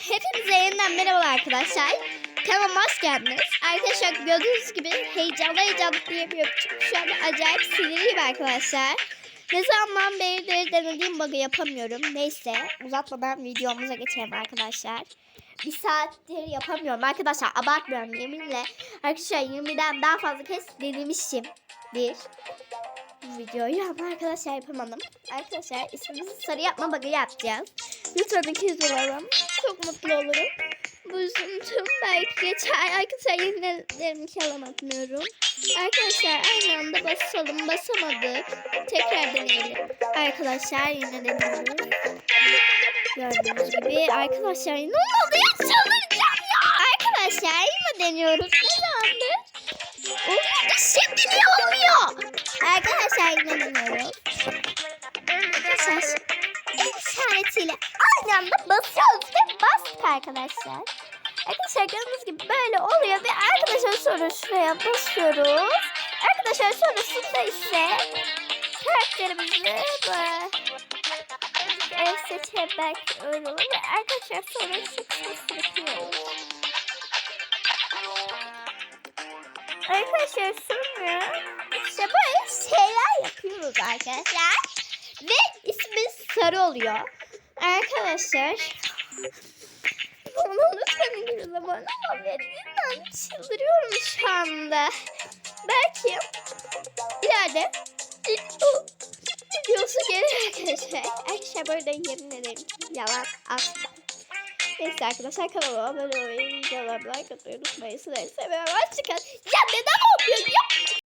Hepinize yeniden merhaba arkadaşlar. Kanalıma hoş geldiniz. Arkadaşlar gördüğünüz gibi heyecanlı heyecanlı diyemiyorum. Çünkü şu anda acayip sinirliyim arkadaşlar. Ne zamandan beridir denediğim bug'ı yapamıyorum. Neyse uzatmadan videomuza geçelim arkadaşlar. Bir saattir yapamıyorum arkadaşlar. Abartmıyorum yeminle. Arkadaşlar 20'den daha fazla kez denemişim. Bir videoyu ama arkadaşlar yapamadım. Arkadaşlar ismimizi sarı yapma bug'ı yapacağız. Lütfen 200 olalım. Çok mutlu olurum. Bu üzüntüm belki geçer. Arkadaşlar yemin ederim ki alamıyorum. Arkadaşlar aynı anda basalım. Basamadık. Tekrar deneyelim. Arkadaşlar yine deniyoruz. Gördüğünüz gibi. Arkadaşlar ne oldu ya? Çıldıracağım ya. Arkadaşlar yine deniyoruz. Ne zamandır? Oluyor da şimdi anda basıyoruz ve bastık arkadaşlar. Arkadaşlar gördüğünüz gibi böyle oluyor ve arkadaşlar sonra şuraya basıyoruz. Arkadaşlar sonrasında ise karakterimizi böyle seçelim belki öyle ve arkadaşlar sonra şu kısmı sürüklüyoruz. Arkadaşlar sonra işte böyle şeyler yapıyoruz arkadaşlar. Ve ismi sarı oluyor. Arkadaşlar bana lütfen bir zaman ama ben çıldırıyorum şu anda. Belki ileride o videosu gelir arkadaşlar. Arkadaşlar böyle yemin ederim yalan asla. Neyse arkadaşlar kanalıma abone olmayı, videolarımı like atmayı unutmayın. Sizleri seviyorum. Hoşçakalın. Ya neden olmuyor ya?